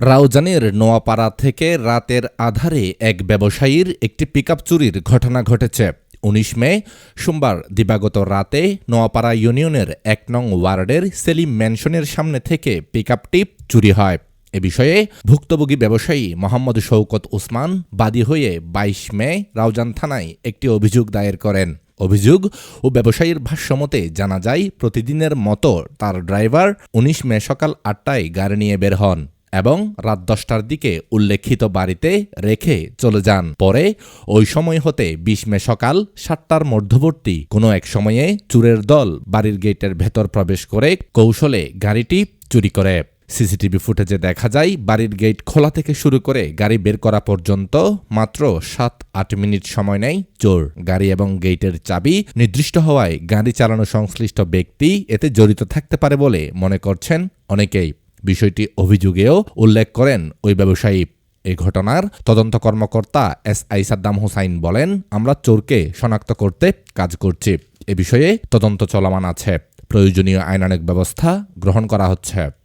রাউজানের নোয়াপাড়া থেকে রাতের আধারে এক ব্যবসায়ীর একটি পিকআপ চুরির ঘটনা ঘটেছে। উনিশ মে, সোমবার দিবাগত রাতে নোয়াপাড়া ইউনিয়নের এক নং ওয়ার্ডের সেলিম ম্যানশনের সামনে থেকে পিকআপটি চুরি হয়। এ বিষয়ে ভুক্তভোগী ব্যবসায়ী মোহাম্মদ শৌকত উসমান বাদী হয়ে বাইশ মে রাউজান থানায় একটি অভিযোগ দায়ের করেন। অভিযোগ ও ব্যবসায়ীর ভাষ্যমতে জানা যায়, প্রতিদিনের মতো তার ড্রাইভার উনিশ মে সকাল আটটায় গাড়ি নিয়ে বের হন। এবং রাত দশটার দিকে উল্লেখিত বাড়িতে রেখে চলে যান। পরে ওই সময় হতে বিশ মে সকাল সাতটার মধ্যবর্তী কোনো এক সময়ে চুরের দল বাড়ির গেটের ভেতর প্রবেশ করে কৌশলে গাড়িটি চুরি করে। সিসিটিভি ফুটেজে দেখা যায়, বাড়ির গেট খোলা থেকে শুরু করে গাড়ি বের করা পর্যন্ত মাত্র সাত আট মিনিট সময় নেয় চোর। গাড়ি এবং গেটের চাবি নির্দিষ্ট হওয়ায় গাড়ি চালানো সংশ্লিষ্ট ব্যক্তি এতে জড়িত থাকতে পারে বলে মনে করছেন অনেকেই। বিষয়টি অভিযোগেও উল্লেখ করেন ওই ব্যবসায়ী। এই ঘটনার তদন্ত কর্মকর্তা এস আই সাদ্দাম হুসাইন বলেন, আমরা চোরকে শনাক্ত করতে কাজ করছি। এ বিষয়ে তদন্ত চলমান আছে। প্রয়োজনীয় আইনানিক ব্যবস্থা গ্রহণ করা হচ্ছে।